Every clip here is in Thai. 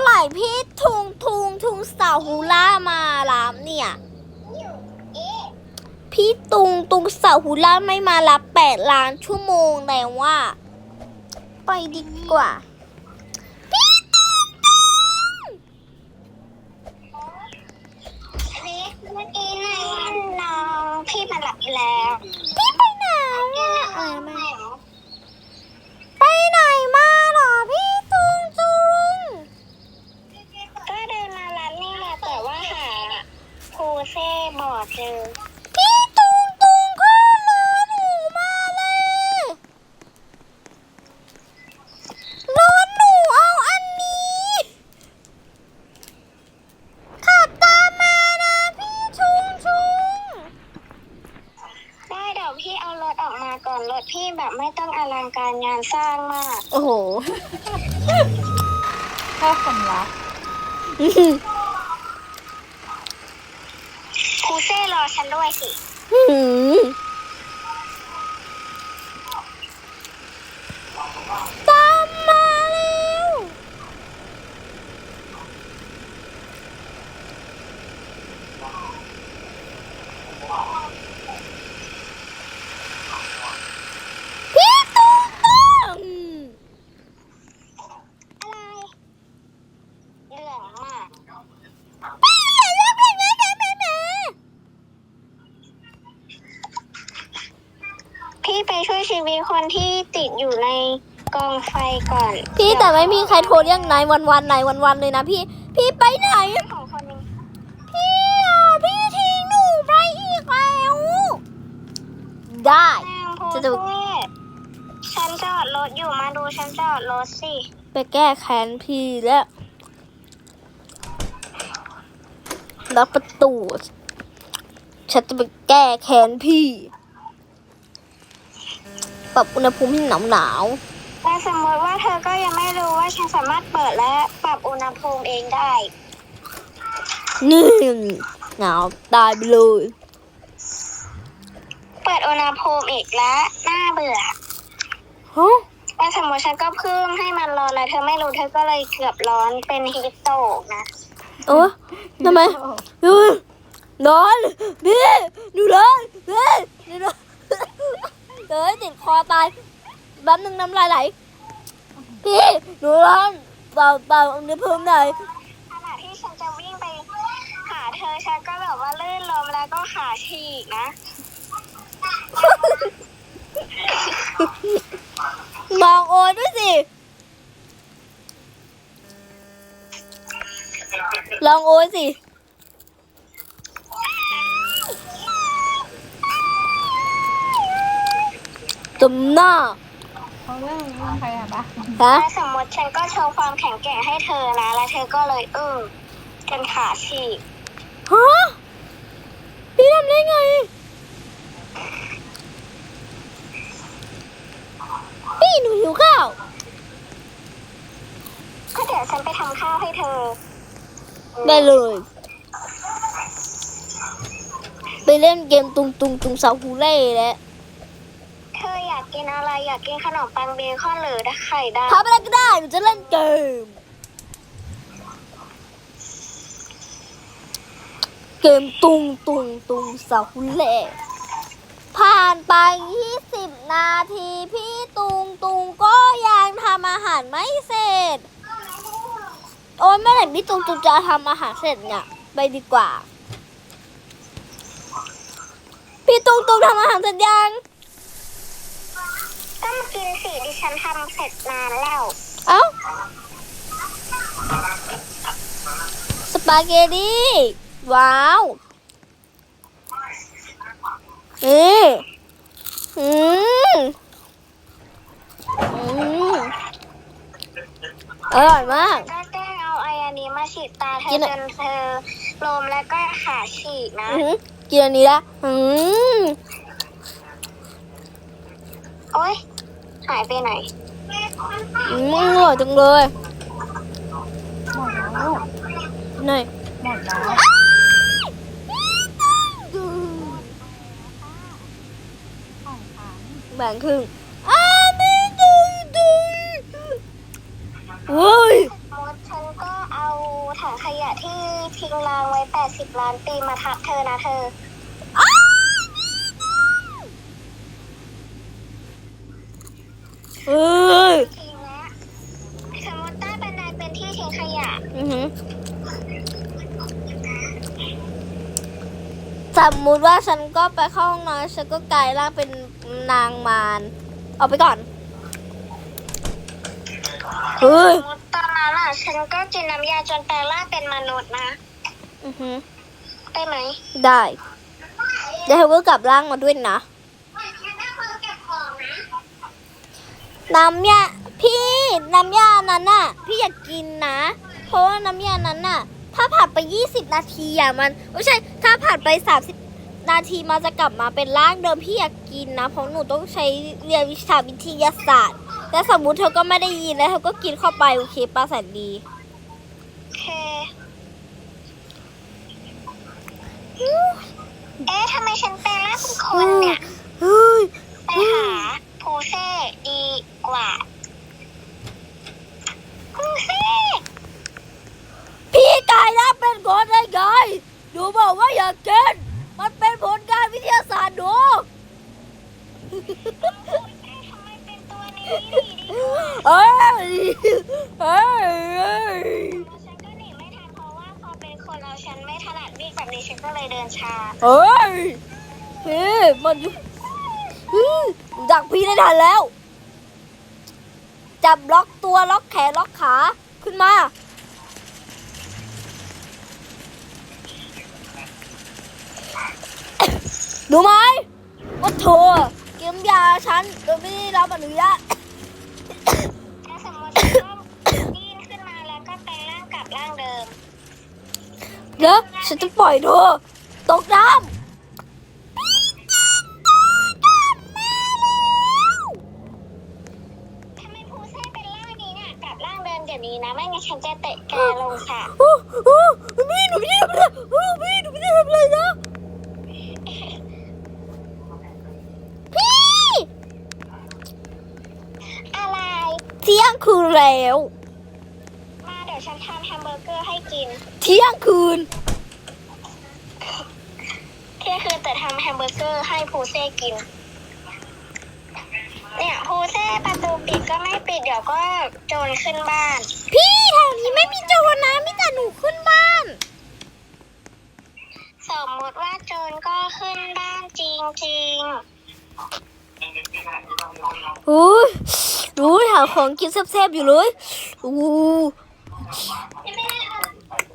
ไหร่พี่ทุงทุงทุงสาวฮูล่ามารับเนี่ย พี่ตุงตุงสาวฮูล่าไม่มารับแปดล้านชั่วโมงแต่ว่า ไปดีกว่าารงานสร้างมากโอ้โหชอบความรักภูเซ่รอฉันด้วยสิ หืมตามมาเร็วพี่ตุ้งตุ้ง อะไรเรื่องมาก ไปเลยแล้วไปแม่แม่แม่แม่ พี่ ไปช่วยชีวิตคนที่ติดอยู่ในกองไฟก่อนพี่แต่ไม่มีใครโทรเรียกนายวันวันๆนายวันวันๆเลยนะพี่ พี่ไปไหนเรื่องของคนหนึงพี่อะพี่ทิ้งหนูไปอีกแล้วได้ นางภูจะดูเซ่ฉันจอดรถอยู่มาดูฉันจอดรถสิไปแก้แค้นพี่แล้วล็อกประตู ฉันจะไปแก้แค้นพี่ป รับอุณหภูมิให้หนาวหนาวแต่สมมติว่าเธอก็ยังไม่รู้ว่าฉันสามารถเปิดและปรับอุณหภูมิเองได้ๆนี่หนาวตายไปเลย เปิดอุณหภูมิอีกแล้วน่าเบื่อฮะแต่สมมติฉันก็เพิ่มให้มันร้อนแล้วเธอไม่รู้เธอก็เลยเกือบร้อนเป็นฮีทโตกนะโอ้ทำไมดูร้อนพี่หนูร้อนพี่หนูร้อน เฮ้ยติดคอตายแป๊บนึงน้ำลายไหล พี่หนูร้อนเป่าเป่าอุณหภูมิหน่อยขณะที่ฉันจะวิ่งไปหาเธอฉันก็แบบว่าลื่นล้มแล้วก็ขาฉีกนะ มองโอนด้วยสิ ลองโอนสิ จมหน้าเขาเรื่องเรื่องใครอะปะฮะแต่สมมติฉันก็โชว์ความแข็งแกร่งให้เธอนะ แล้วเธอก็เลยอึ้งจนขาฉีกฮะพี่ทำได้ไง พี่หนูหิวข้าวก็เดี๋ยวฉันไปทำข้าวให้เธอได้เลย ไปเล่นเกมตุงตุงตุงสาวฮูเล่แล้วเธออยากกินอะไรอยากกินขนมปังเบคอนหรือไข่ดาวทำอะไรก็ได้หนูจะเล่นเกม เกมตุงตุงตุงสาวเล่ผ่านไป 20 นาทีพี่ตุงตุงก็ยังทำอาหารไม่เสร็จ โอ้ยเมื่อไหร่พี่ตุงตุงจะทำอาหารเสร็จเนี่ย ไปดีกว่า พี่ตุงตุงทำอาหารเสร็จยัง ก็มากินสิดิฉันทำเสร็จนานแล้ว เอ้า สปาเกตตี้ว้าวเอออืมอืมอร่อยมาก ก็แกล้งเอาไอ้อันนี้มาฉีดตาเธกิอนอะ จนเธอลมแล้วก็ขาฉีกนะ อือหือกินอันนี้ละอืมโอ๊ย หายไปไหนอืมอร่อยจังเลยหมดแล้วหน่อยหมดแล้วของฉันแบ่งครึ่งอ้าไม่ดึงดึงเว้ยมดฉันก็เอาถังขยะที่ทิ้งรางไว้ 80 ล้านปีมาทับเธอนะเธอ เอ้ยทิ้งแล้วสมมติใต้บันไดเป็นที่ทิ้งขยะอือหือสมมุติว่าฉันก็ไปเข้าห้องน้ำฉันก็กลายร่างเป็นนางมารเอาไปก่อน เฮ้ยสมมติตอนนั้นอะฉันก็กินน้ำยาจนแปลงร่างเป็นมนุษย์นะ อือหือได้ไหมได้เดี๋ยวเธอก็กลับร่างมาด้วยนะ น้ำยาพี่น้ำยานั้นน่ะ พี่อยากกินนะ เพราะว่าน้ำยานั้นน่ะ ถ้าผ่านไป 20 นาทีอะมันไม่ใช่ถ้าผ่านไป 30 นาทีมันจะกลับมาเป็นร่างเดิมพี่อยากกินนะเพราะหนูต้องใช้เรียนวิชาวิทยาศาสตร์ แต่สมมุติเธอก็ไม่ได้ยินแล้วเธอก็กินเข้าไปโอเคป้าแสนดีโอเคเอ๊ะทำไมฉันแปลงร่างเป็นคนเนี่ย เฮ้ย ไปหาภูเซ่ดีกว่าภูเซ่ พี่กายร่างเป็นคนได้ไงหนูบอกว่าอยากกินมันเป็นผลการวิทยาศาสตร์หนู ทำไม เอ้ยเอ้ยเอ้ยฉันก็หนีไม่ทันเพราะว่าพอเป็นคนเราฉันไม่ถนัดวิ่งแบบนี้ฉันก็เลยเดินช้าเอ้ยพี่มันอยู่อืมดักพี่ได้ทันแล้ว จับล็อกตัวล็อกแขนล็อกขาขึ้นมา ดูไหมว่าเธอ เกมยาฉันโดยไม่ได้รับอนุญาตถ้าสมมติฉันก็ดิ้นขึ้นมาแล้วก็แปลงร่างกลับร่างเดิม เดี๋ยวฉันจะปล่อยเธอตกน้ำทำไมภูเซ่เป็นร่างนี้เนี่ยกลับร่างเดิมเดี๋ยวนี้นะ ไม่งั้นฉันจะเตะแกลงค่ะโอ้โอ้พี่หนูไม่ได้ทำอะไรโอ้พี่หนูไม่ได้ทำอะไรนะพี่ อะไร เที่ยงคืน แล้ว มาเดี๋ยวฉันทำแฮมเบอร์เกอร์ให้กิน เที่ยงคืน เที่ยงคืนแต่ทำแฮมเบอร์เกอร์ให้ภูเซ่กิน เนี่ยภูเซ่ประตูปิดก็ไม่ปิดเดี๋ยวก็โจรขึ้นบ้าน พี่แถวนี้ไม่มีโจรนะมีแต่หนูขึ้นบ้าน สมมติว่าโจรก็ขึ้นบ้านจริงโอ้ยดูหาของกินแซ่บๆอยู่เลยอู้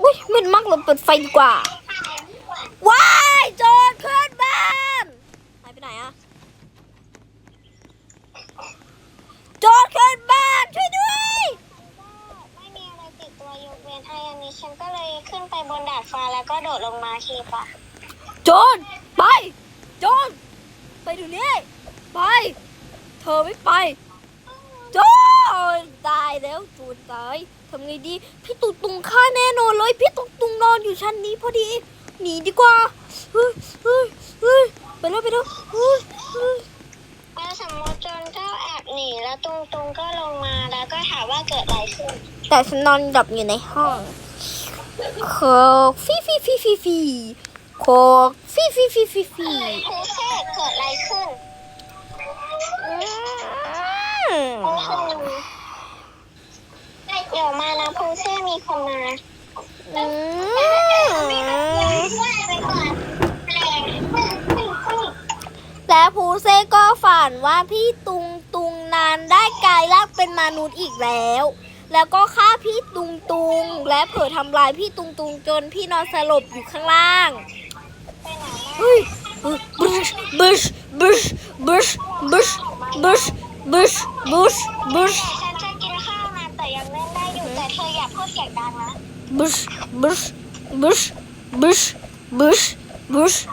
อุ้ยมันมากเลยเปิดไฟดีกว่า ว้ายโจรขึ้นบ้านหายไปไหนอะโจรขึ้นบ้านช่วยด้วย ไม่มีอะไรติดตัวยกเว้นไออันนี้ฉันก็เลยขึ้นไปบนดาดฟ้าแล้วก็โดดลงมาทีปะโจรไป โจรไปดูนี่ ไป เธอไม่ไปโจรตายแล้วโจรตายทำไงดี พี่ตุงตุงฆ่าแน่นอนเลย พี่ตุงตุงนอนอยู่ชั้นนี้พอดี หนีดีกว่าเฮ้ยเฮ้ยเฮ้ยไปแล้วไปแล้วเฮ้ยเฮ้ยแล้วสมมติจรก็แอบหนีแล้วตุงตุงก็ลงมาแล้วก็ถามว่าเกิดอะไรขึ้น แต่ฉันนอนหลับอยู่ในห้องโคกฟีฟีฟีฟีฟีโคกฟีฟีฟีฟีฟีภูเซ่เกิดอะไรขึ้น อืม โอ้โหเดี๋ยวมานะภูเซ่มีคนมา อืมและภูเซ่ก็ฝันว่าพี่ตุงตุงนานได้กลายร่างเป็นมนุษย์อีกแล้ว แล้วก็ฆ่าพี่ตุงตุง และเผลอทำลายพี่ตุงตุงจนพี่นอนสลบอยู่ข้างล่างไปไหนมาเฮ้ยบุชบุชบุชบุชบุชบุชบุชบุชบุชฉันจะกินข้าวนะแต่ยังเล่นได้อยู่แต่เธออย่าพูดเสียงดังนะ bış bış bış bış bış bış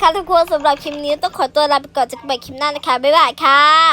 นะคะทุกคนสำหรับคลิปนี้ต้องขอตัวลาไปก่อนเจอกันใหม่คลิปหน้านะคะ บ๊ายบายค่ะ